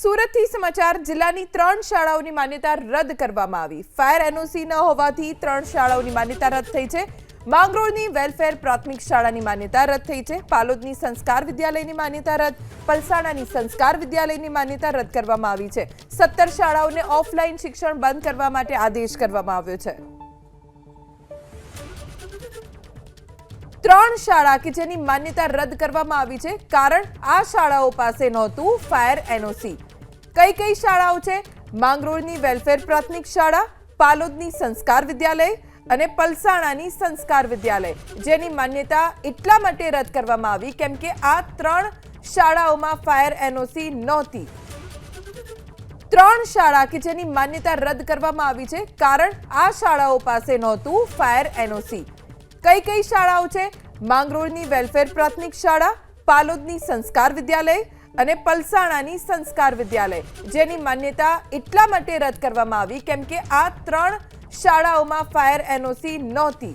સુરતથી સમાચાર, જિલ્લાની ત્રણ શાળાઓની માન્યતા રદ કરવામાં આવી. ફાયર એનઓસી ન હોવાથી ત્રણ શાળાઓની માન્યતા રદ થઈ છે. માંગરોળની વેલફેર પ્રાથમિક શાળાની માન્યતા રદ થઈ છે. પાલોદની સંસ્કાર વિદ્યાલયની માન્યતા રદ, પલસાણાની સંસ્કાર વિદ્યાલયની માન્યતા રદ કરવામાં આવી છે. સત્તર શાળાઓને ઓફલાઈન શિક્ષણ બંધ કરવા માટે આદેશ કરવામાં આવ્યો છે. ત્રણ શાળા કે જેની માન્યતા રદ કરવામાં આવી છે, કારણ આ શાળાઓ પાસે નહોતું ફાયર એનઓસી. કઈ કઈ શાળાઓ છે? માંગરોળની વેલફેર પ્રાથમિક શાળા, પાલોદની સંસ્કાર વિદ્યાલય અને પલસાણાની સંસ્કાર વિદ્યાલય. જેની માન્યતા એટલા માટે રદ કરવામાં આવી કેમ કે આ ત્રણ શાળાઓમાં ફાયર એનઓસી નહોતી. ત્રણ શાળા કે જેની માન્યતા રદ કરવામાં આવી છે કારણ આ શાળાઓ પાસે નહોતું ફાયર એનઓસી. કઈ કઈ શાળાઓ છે? માંગરોળની વેલફેર પ્રાથમિક શાળા, પાલોદની સંસ્કાર વિદ્યાલય અને પલસાણાની સંસ્કાર વિદ્યાલય. જેની માન્યતા એટલા માટે રદ કરવામાં આવી કેમ કે આ ત્રણ શાળાઓમાં ફાયર એનઓસી નહોતી.